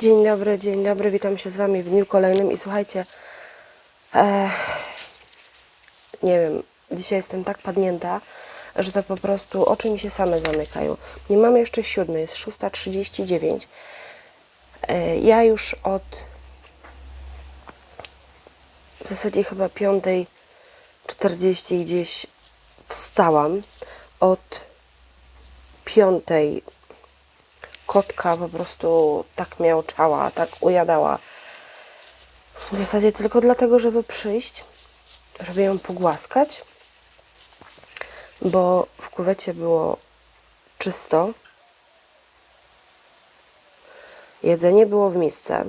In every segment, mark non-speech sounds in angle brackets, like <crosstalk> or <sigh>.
Dzień dobry, dzień dobry, witam się z Wami w dniu kolejnym i słuchajcie, e, nie wiem, dzisiaj jestem tak padnięta, że to po prostu oczy mi się same zamykają. Nie mamy jeszcze siódmej, jest 6.39. E, ja już od w zasadzie chyba 5.40 gdzieś wstałam. Od piątej kotka po prostu tak miałczała, tak ujadała. W zasadzie tylko dlatego, żeby przyjść, żeby ją pogłaskać, bo w kuwecie było czysto. Jedzenie było w misce.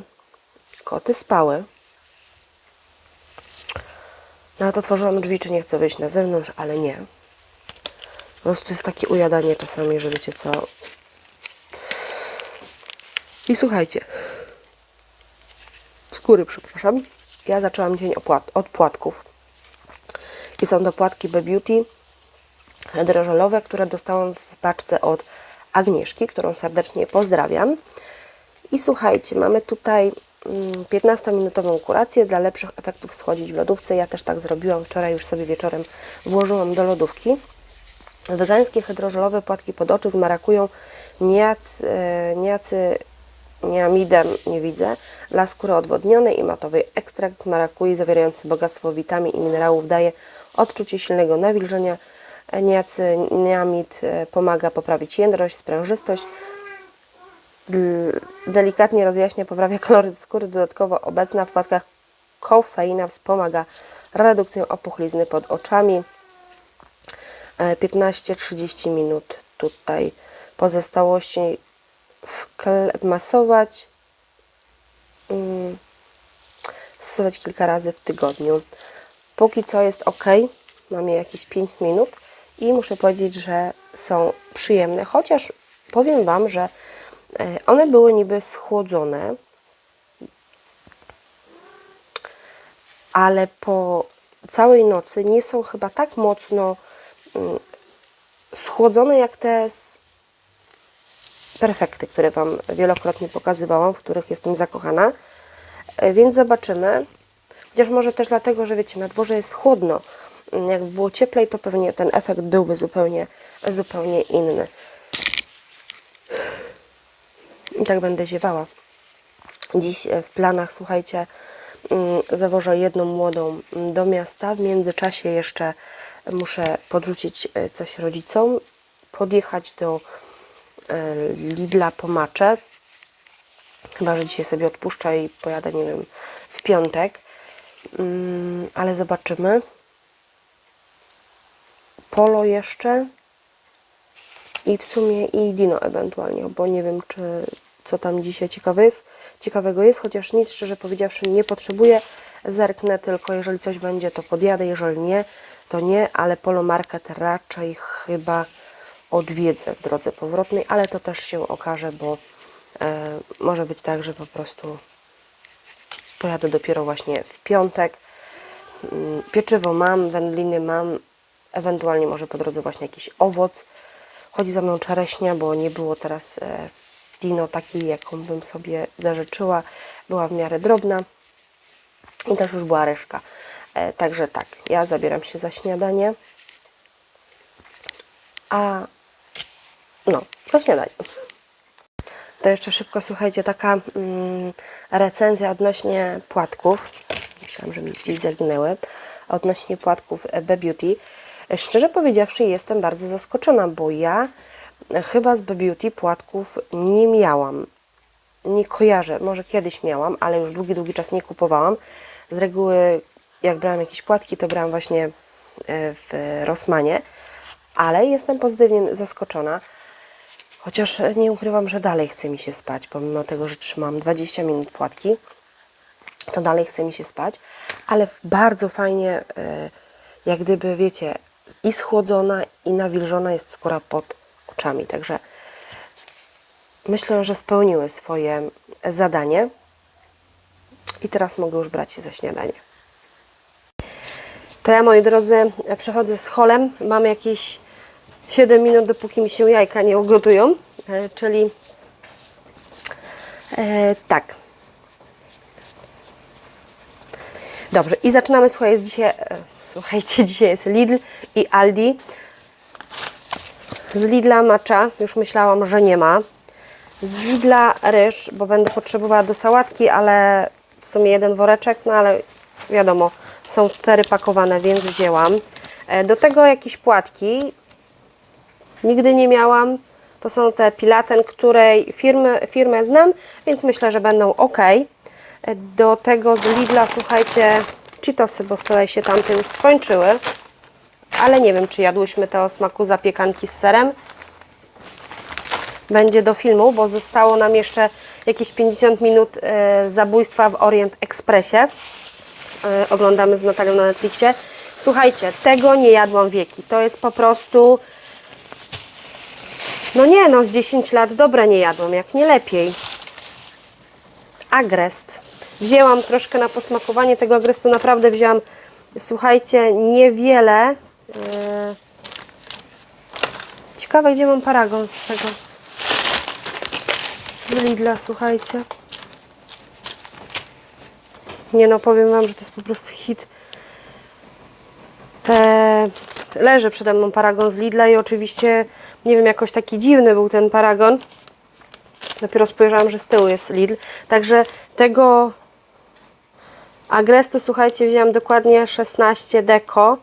Koty spały. Nawet otworzyłam drzwi, czy nie chcę wyjść na zewnątrz, ale nie. Po prostu jest takie ujadanie czasami, że wiecie co, i słuchajcie. Skóry, przepraszam. Ja zaczęłam dzień opłat, od płatków. I są to płatki B Beauty drożelowe, które dostałam w paczce od Agnieszki, którą serdecznie pozdrawiam. I słuchajcie, mamy tutaj mm, 15-minutową kurację. Dla lepszych efektów schłodzić w lodówce. Ja też tak zrobiłam. Wczoraj już sobie wieczorem włożyłam do lodówki. Wegańskie hydrożelowe płatki pod oczy z marakują, niac, e, niacy, niamidem nie widzę, dla skóry odwodnionej i matowej. Ekstrakt z marakui zawierający bogactwo witamin i minerałów daje odczucie silnego nawilżenia. E, Niacy, niamid e, pomaga poprawić jędrość, sprężystość, delikatnie rozjaśnia, poprawia koloryt skóry. Dodatkowo obecna w płatkach kofeina wspomaga redukcję opuchlizny pod oczami. E, 15-30 minut tutaj pozostałości masować mm, stosować kilka razy w tygodniu. Póki co jest ok mamy jakieś 5 minut i muszę powiedzieć, że są przyjemne chociaż powiem Wam, że e, one były niby schłodzone ale po całej nocy nie są chyba tak mocno mm, schłodzone jak te z perfekty, które Wam wielokrotnie pokazywałam, w których jestem zakochana. E, Więc zobaczymy. Chociaż może też dlatego, że wiecie, na dworze jest chłodno. Mm, Jakby było cieplej, to pewnie ten efekt byłby zupełnie, zupełnie inny. I tak będę ziewała. Dziś e, w planach, słuchajcie, mm, zawożę jedną młodą mm, do miasta. W międzyczasie jeszcze muszę podrzucić e, coś rodzicom, podjechać do Lidla po macze. Chyba, że dzisiaj sobie odpuszczę i pojadę, nie wiem, w piątek. Mm, Ale zobaczymy. Polo jeszcze i w sumie i Dino ewentualnie, bo nie wiem, czy co tam dzisiaj ciekawe jest, ciekawego jest, chociaż nic szczerze powiedziawszy nie potrzebuję. Zerknę tylko, jeżeli coś będzie, to podjadę, jeżeli nie, to nie, ale Polo Market raczej chyba odwiedzę w drodze powrotnej, ale to też się okaże, bo e, może być tak, że po prostu pojadę dopiero właśnie w piątek. Mm, Pieczywo mam, wędliny mam, ewentualnie może po drodze właśnie jakiś owoc. Chodzi za mną czereśnia, bo nie było teraz e, Dino takiej, jaką bym sobie zażyczyła. Była w miarę drobna i też już była reszka. E, Także tak, ja zabieram się za śniadanie. A no, za śniadanie. To jeszcze szybko, słuchajcie, taka mm, recenzja odnośnie płatków. Myślałam, że mi gdzieś zaginęły. Odnośnie płatków B Beauty. Szczerze powiedziawszy, jestem bardzo zaskoczona, bo ja chyba z B Beauty płatków nie miałam. Nie kojarzę, może kiedyś miałam, ale już długi, długi czas nie kupowałam. Z reguły, jak brałam jakieś płatki, to brałam właśnie e, w Rossmanie, ale jestem pozytywnie zaskoczona. Chociaż nie ukrywam, że dalej chce mi się spać, pomimo tego, że trzymam 20 minut płatki, to dalej chce mi się spać, ale bardzo fajnie, e, jak gdyby, wiecie, i schłodzona, i nawilżona jest skóra pod oczami. Także myślę, że spełniły swoje zadanie i teraz mogę już brać się za śniadanie. To ja, moi drodzy, przechodzę z holem. Mam jakieś 7 minut, dopóki mi się jajka nie ugotują, e, czyli E, tak. Dobrze, i zaczynamy. Słuchaj, jest dzisiaj, e, słuchajcie, <laughs> dzisiaj jest Lidl i Aldi. Z Lidla macza, już myślałam, że nie ma. Z Lidla ryż, bo będę potrzebowała do sałatki, ale w sumie jeden woreczek, no ale wiadomo, są cztery pakowane, więc wzięłam. Do tego jakieś płatki, nigdy nie miałam. To są te Pilaten, której firmy, firmę znam, więc myślę, że będą ok. Do tego z Lidla, słuchajcie, Cheetosy, bo wczoraj się tamte już skończyły. Ale nie wiem, czy jadłyśmy te o smaku zapiekanki z serem. Będzie do filmu, bo zostało nam jeszcze jakieś 50 minut e, zabójstwa w Orient Expressie. E, oglądamy z Natalią na Netflixie. Słuchajcie, tego nie jadłam wieki. To jest po prostu no nie, no z 10 lat dobre nie jadłam, jak nie lepiej. Agrest. Wzięłam troszkę na posmakowanie tego agrestu, naprawdę wzięłam, słuchajcie, niewiele. Yy. Ciekawe, gdzie mam paragon z tego, z Lidla, słuchajcie. Nie no, powiem Wam, że to jest po prostu hit. E, leży przede mną paragon z Lidla i oczywiście, nie wiem, jakoś taki dziwny był ten paragon. Dopiero spojrzałam, że z tyłu jest Lidl. Także tego Agrestu, słuchajcie, wzięłam dokładnie 16 deko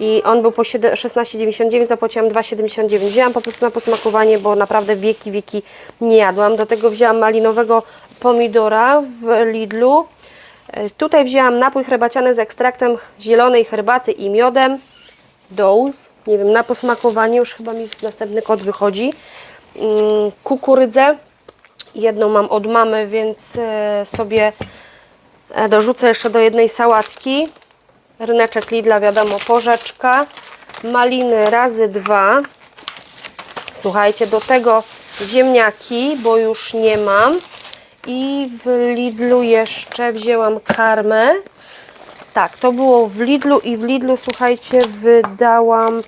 i on był po siedem- 16,99, zapłaciłam 2,79. Wzięłam po prostu na posmakowanie, bo naprawdę wieki, wieki nie jadłam. Do tego wzięłam malinowego pomidora w Lidlu. E, Tutaj wzięłam napój herbaciany z ekstraktem zielonej herbaty i miodem. Dose. Nie wiem, na posmakowanie już chyba mi następny kod wychodzi. Mm, Kukurydzę. Jedną mam od mamy, więc e, sobie e, dorzucę jeszcze do jednej sałatki. Ryneczek Lidla, wiadomo, porzeczka. Maliny razy dwa. Słuchajcie, do tego ziemniaki, bo już nie mam. I w Lidlu jeszcze wzięłam karmę. Tak, to było w Lidlu i w Lidlu, słuchajcie, wydałam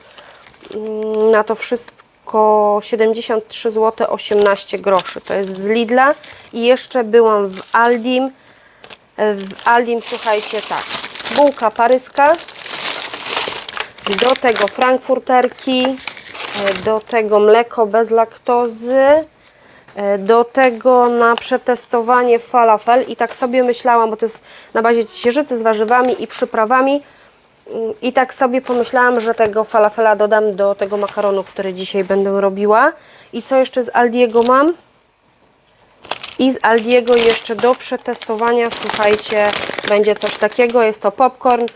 mm, na to wszystko 73 zł 18 groszy. To jest z Lidla. I jeszcze byłam w Aldim. W Aldim, słuchajcie, tak, bułka paryska, do tego frankfurterki, e, do tego mleko bez laktozy, do tego na przetestowanie falafel i tak sobie myślałam, bo to jest na bazie ciecierzycy z warzywami i przyprawami Mm, i tak sobie pomyślałam, że tego falafela dodam do tego makaronu, który dzisiaj będę robiła. I co jeszcze z Aldiego mam? I z Aldiego jeszcze do przetestowania, słuchajcie, będzie coś takiego. Jest to popcorn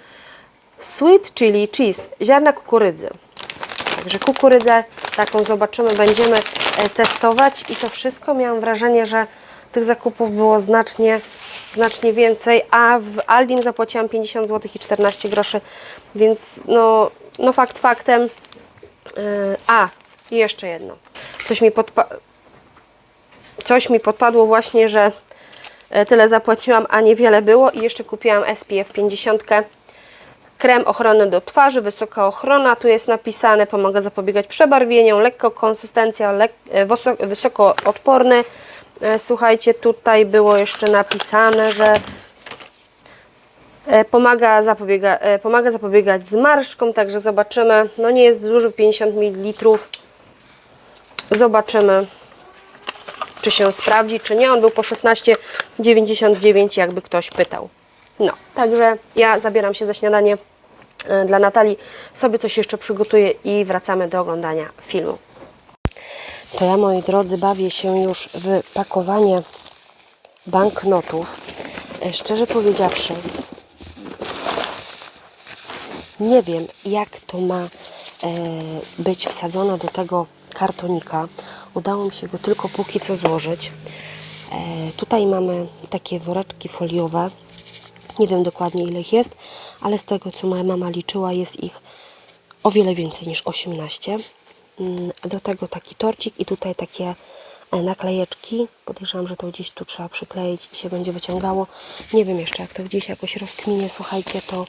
sweet chili cheese, ziarna kukurydzy. Także kukurydzę taką zobaczymy, będziemy e, testować i to wszystko miałam wrażenie, że tych zakupów było znacznie, znacznie więcej, a w Aldim zapłaciłam 50 zł i 14 groszy, więc no, no fakt faktem. Yy, a, i jeszcze jedno. Coś mi podpa coś mi podpadło właśnie, że e, tyle zapłaciłam, a niewiele było i jeszcze kupiłam SPF 50 krem ochrony do twarzy, wysoka ochrona, tu jest napisane, pomaga zapobiegać przebarwieniom, lekko konsystencja, lek, e, wysoko odporny. E, Słuchajcie, tutaj było jeszcze napisane, że e, pomaga, zapobiega, pomaga zapobiegać zmarszczkom, także zobaczymy. No nie jest duży, 50 ml. Zobaczymy, czy się sprawdzi, czy nie. On był po 16,99, jakby ktoś pytał. No, także ja zabieram się za śniadanie dla Natalii, sobie coś jeszcze przygotuję i wracamy do oglądania filmu. To ja, moi drodzy, bawię się już w pakowanie banknotów. E, Szczerze powiedziawszy, nie wiem, jak to ma e, być wsadzone do tego kartonika. Udało mi się go tylko póki co złożyć. E, tutaj mamy takie woreczki foliowe. Nie wiem dokładnie ile ich jest, ale z tego co moja mama liczyła, jest ich o wiele więcej niż 18. Mm, Do tego taki torcik i tutaj takie e, naklejeczki. Podejrzewam, że to gdzieś tu trzeba przykleić i się będzie wyciągało. Nie wiem jeszcze, jak to gdzieś jakoś rozkminię. Słuchajcie, to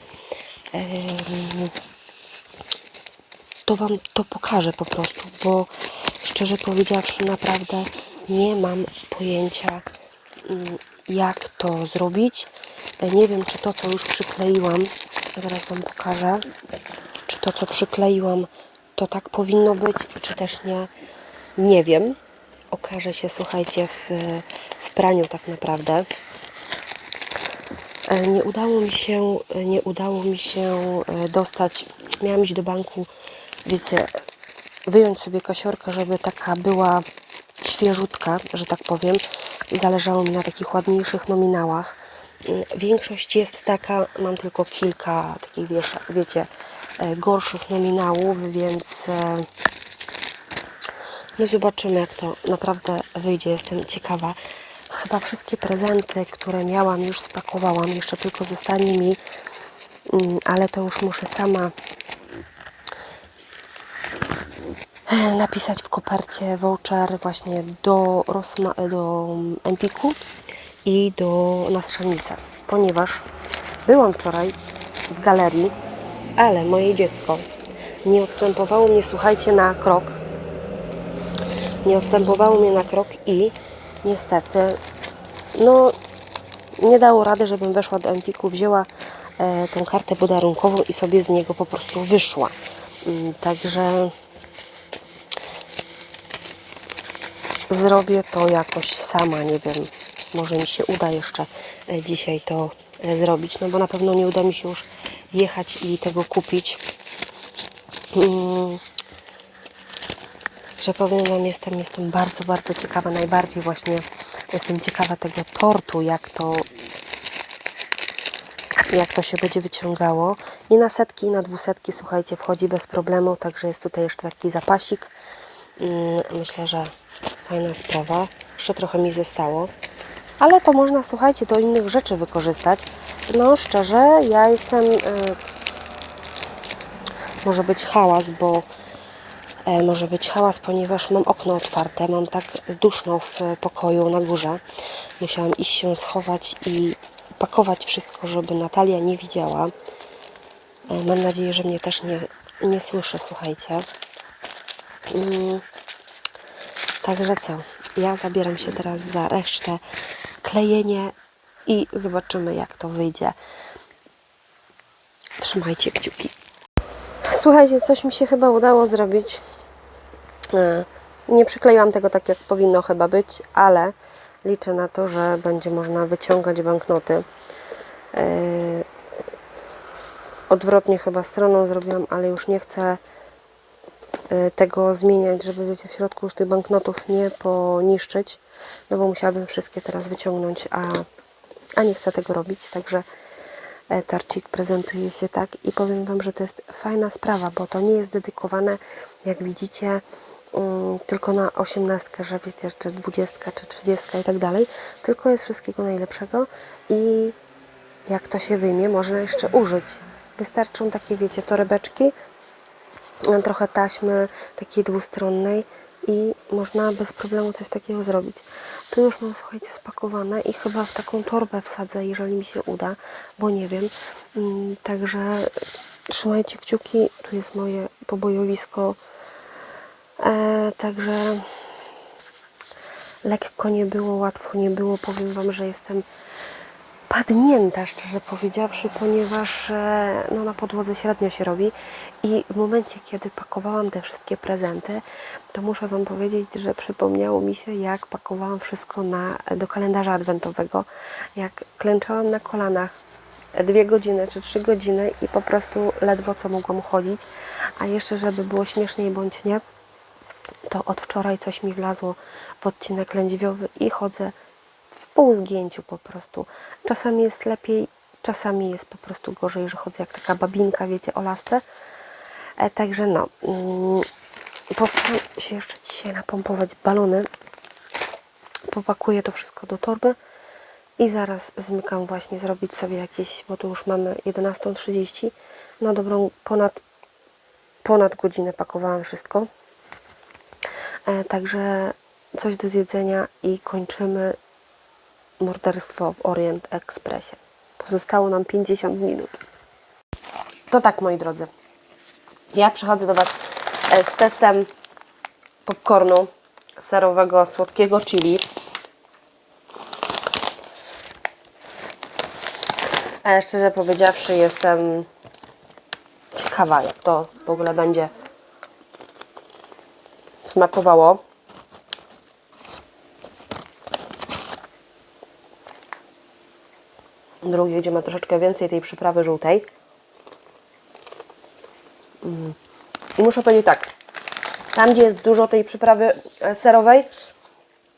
to Wam to pokażę po prostu, bo szczerze powiedziawszy, naprawdę nie mam pojęcia, mm, jak to zrobić. E, Nie wiem, czy to, co już przykleiłam, zaraz Wam pokażę, czy to, co przykleiłam, to tak powinno być, czy też nie. Nie wiem. Okaże się, słuchajcie, w, w praniu tak naprawdę. E, Nie udało mi się, nie udało mi się e, dostać. Miałam iść do banku, wiecie, wyjąć sobie kasiorkę, żeby taka była świeżutka, że tak powiem. Zależało mi na takich ładniejszych nominałach. Mm, Większość jest taka, mam tylko kilka takich, wiecie, e, gorszych nominałów, więc e, no zobaczymy, jak to naprawdę wyjdzie. Jestem ciekawa. Chyba wszystkie prezenty, które miałam, już spakowałam. Jeszcze tylko zostanie mi, mm, ale to już muszę sama e, napisać w kopercie voucher właśnie do, Rosma, do Empiku i do na strzelnicę, ponieważ byłam wczoraj w galerii, ale moje dziecko nie odstępowało mnie, słuchajcie, na krok. Nie odstępowało mnie na krok i niestety, no, nie dało rady, żebym weszła do Empiku, wzięła e, tą kartę podarunkową i sobie z niego po prostu wyszła. Mm, Także zrobię to jakoś sama, nie wiem, może mi się uda jeszcze e, dzisiaj to e, zrobić, no bo na pewno nie uda mi się już jechać i tego kupić. Mm, Że powiem Wam, jestem, jestem bardzo, bardzo ciekawa, najbardziej właśnie jestem ciekawa tego tortu, jak to jak to się będzie wyciągało. I na setki, i na dwusetki, słuchajcie, wchodzi bez problemu, także jest tutaj jeszcze taki zapasik. Mm, Myślę, że fajna sprawa. Jeszcze trochę mi zostało. Ale to można, słuchajcie, do innych rzeczy wykorzystać. No, szczerze, ja jestem... y, może być hałas, bo e, może być hałas, ponieważ mam okno otwarte, mam tak duszno w e, pokoju na górze. Musiałam iść się schować i pakować wszystko, żeby Natalia nie widziała. E, Mam nadzieję, że mnie też nie, nie słyszy, słuchajcie. Mm, Także co? Ja zabieram się teraz za resztę, klejenie i zobaczymy, jak to wyjdzie. Trzymajcie kciuki. Słuchajcie, coś mi się chyba udało zrobić. E, Nie przykleiłam tego tak, jak powinno chyba być, ale liczę na to, że będzie można wyciągać banknoty. E, Odwrotnie chyba stroną zrobiłam, ale już nie chcę tego zmieniać, żeby wiecie, w środku już tych banknotów nie poniszczyć, no bo musiałabym wszystkie teraz wyciągnąć, a, a nie chcę tego robić, także e, torcik prezentuje się tak i powiem Wam, że to jest fajna sprawa, bo to nie jest dedykowane, jak widzicie, mm, tylko na osiemnastkę, że wiecie, czy dwudziestka, czy trzydziestka i tak dalej, tylko jest wszystkiego najlepszego i jak to się wyjmie, można jeszcze użyć. Wystarczą takie, wiecie, torebeczki, trochę taśmy takiej dwustronnej i można bez problemu coś takiego zrobić. Tu już mam, słuchajcie, spakowane i chyba w taką torbę wsadzę, jeżeli mi się uda, bo nie wiem. Mm, Także trzymajcie kciuki, tu jest moje pobojowisko. E, także lekko nie było, łatwo nie było. Powiem Wam, że jestem padnięta, szczerze powiedziawszy, ponieważ e, no, na podłodze średnio się robi. I w momencie, kiedy pakowałam te wszystkie prezenty, to muszę Wam powiedzieć, że przypomniało mi się, jak pakowałam wszystko na, do kalendarza adwentowego, jak klęczałam na kolanach dwie godziny czy trzy godziny i po prostu ledwo co mogłam chodzić, a jeszcze, żeby było śmieszniej bądź nie, to od wczoraj coś mi wlazło w odcinek lędźwiowy i chodzę w pół zgięciu po prostu. Czasami jest lepiej, czasami jest po prostu gorzej, że chodzę jak taka babinka, wiecie, o lasce. E, także no, mm, postaram się jeszcze dzisiaj napompować balony. Popakuję to wszystko do torby i zaraz zmykam właśnie zrobić sobie jakieś, bo tu już mamy 11.30. No dobrą ponad, ponad godzinę pakowałam wszystko. E, także coś do zjedzenia i kończymy morderstwo w Orient Expressie. Pozostało nam 50 minut. To tak, moi drodzy. Ja przychodzę do Was e, z testem popcornu serowego, słodkiego chili. A szczerze powiedziawszy, jestem ciekawa, jak to w ogóle będzie smakowało. Drugie, gdzie ma troszeczkę więcej tej przyprawy żółtej. Mm. I muszę powiedzieć tak, tam gdzie jest dużo tej przyprawy e, serowej,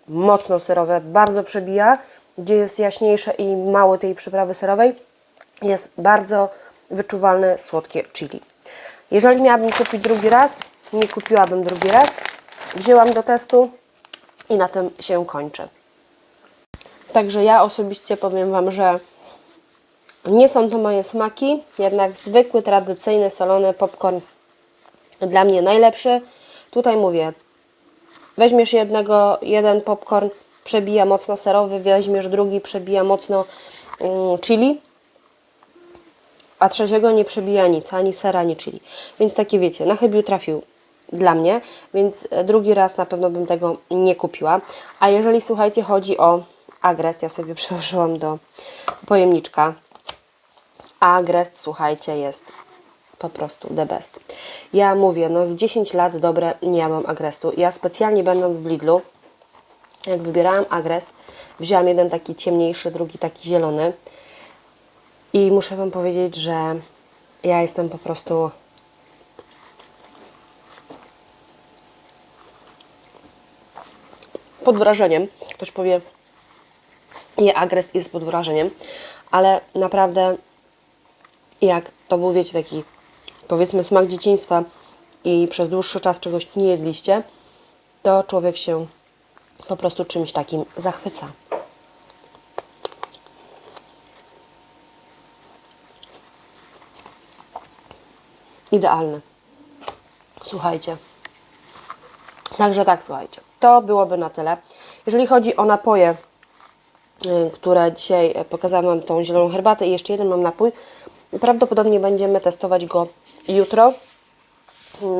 mocno serowe, bardzo przebija. Gdzie jest jaśniejsze i mało tej przyprawy serowej, jest bardzo wyczuwalne słodkie chili. Jeżeli miałabym kupić drugi raz, nie kupiłabym drugi raz. Wzięłam do testu i na tym się kończy. Także ja osobiście powiem Wam, że nie są to moje smaki, jednak zwykły, tradycyjny, solony popcorn dla mnie najlepszy. Tutaj mówię, weźmiesz jednego, jeden popcorn, przebija mocno serowy, weźmiesz drugi, przebija mocno mm, chili, a trzeciego nie przebija nic, ani sera, ani chili. Więc takie wiecie, na chybił trafił dla mnie, więc e, drugi raz na pewno bym tego nie kupiła. A jeżeli słuchajcie, chodzi o agrest, ja sobie <laughs> przełożyłam do pojemniczka. A agrest, słuchajcie, jest po prostu the best. Ja mówię, no z 10 lat dobre nie jadłam agrestu. Ja specjalnie będąc w Lidlu, jak wybierałam agrest, wzięłam jeden taki ciemniejszy, drugi taki zielony. I muszę Wam powiedzieć, że ja jestem po prostu pod wrażeniem. Ktoś powie, je agrest jest pod wrażeniem, ale naprawdę jak to był, wiecie, taki powiedzmy smak dzieciństwa i przez dłuższy czas czegoś nie jedliście, to człowiek się po prostu czymś takim zachwyca. Idealny. Słuchajcie. Także tak, słuchajcie. To byłoby na tyle. Jeżeli chodzi o napoje, y, które dzisiaj e, pokazałam Wam tą zieloną herbatę i jeszcze jeden mam napój, prawdopodobnie będziemy testować go jutro,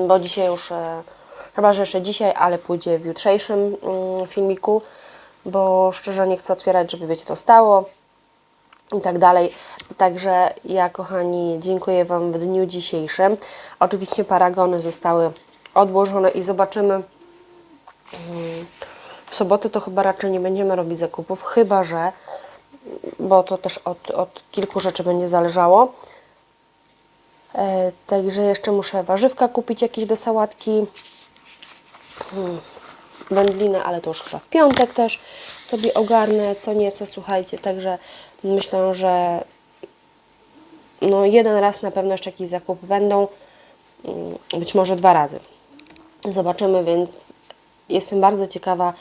bo dzisiaj już, e, chyba że jeszcze dzisiaj, ale pójdzie w jutrzejszym mm, filmiku, bo szczerze nie chcę otwierać, żeby wiecie, to stało i tak dalej. Także ja, kochani, dziękuję Wam w dniu dzisiejszym. Oczywiście paragony zostały odłożone i zobaczymy. mm, W sobotę to chyba raczej nie będziemy robić zakupów, chyba że, bo to też od, od kilku rzeczy będzie zależało. E, także jeszcze muszę warzywka kupić jakieś do sałatki. Hmm, wędliny, ale to już chyba w piątek też sobie ogarnę co nieco, słuchajcie, także myślę, że no jeden raz na pewno jeszcze jakieś zakupy będą, mm, być może dwa razy. Zobaczymy, więc jestem bardzo ciekawa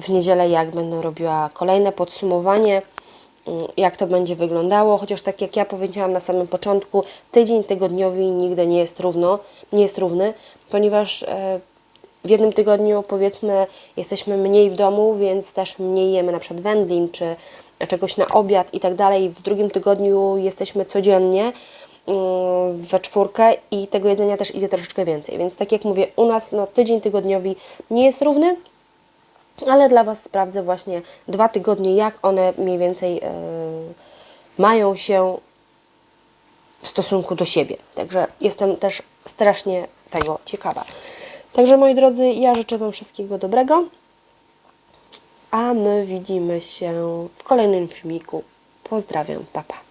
w niedzielę, jak będę robiła kolejne podsumowanie, jak to będzie wyglądało, chociaż tak jak ja powiedziałam na samym początku, tydzień tygodniowy nigdy nie jest równo, nie jest równy, ponieważ e, w jednym tygodniu powiedzmy jesteśmy mniej w domu, więc też mniej jemy na przykład wędlin czy czegoś na obiad i tak dalej. W drugim tygodniu jesteśmy codziennie mm, we czwórkę i tego jedzenia też idzie troszeczkę więcej. Więc tak jak mówię, u nas no, tydzień tygodniowy nie jest równy, ale dla Was sprawdzę właśnie dwa tygodnie, jak one mniej więcej yy, mają się w stosunku do siebie. Także jestem też strasznie tego ciekawa. Także moi drodzy, ja życzę Wam wszystkiego dobrego, a my widzimy się w kolejnym filmiku. Pozdrawiam, papa.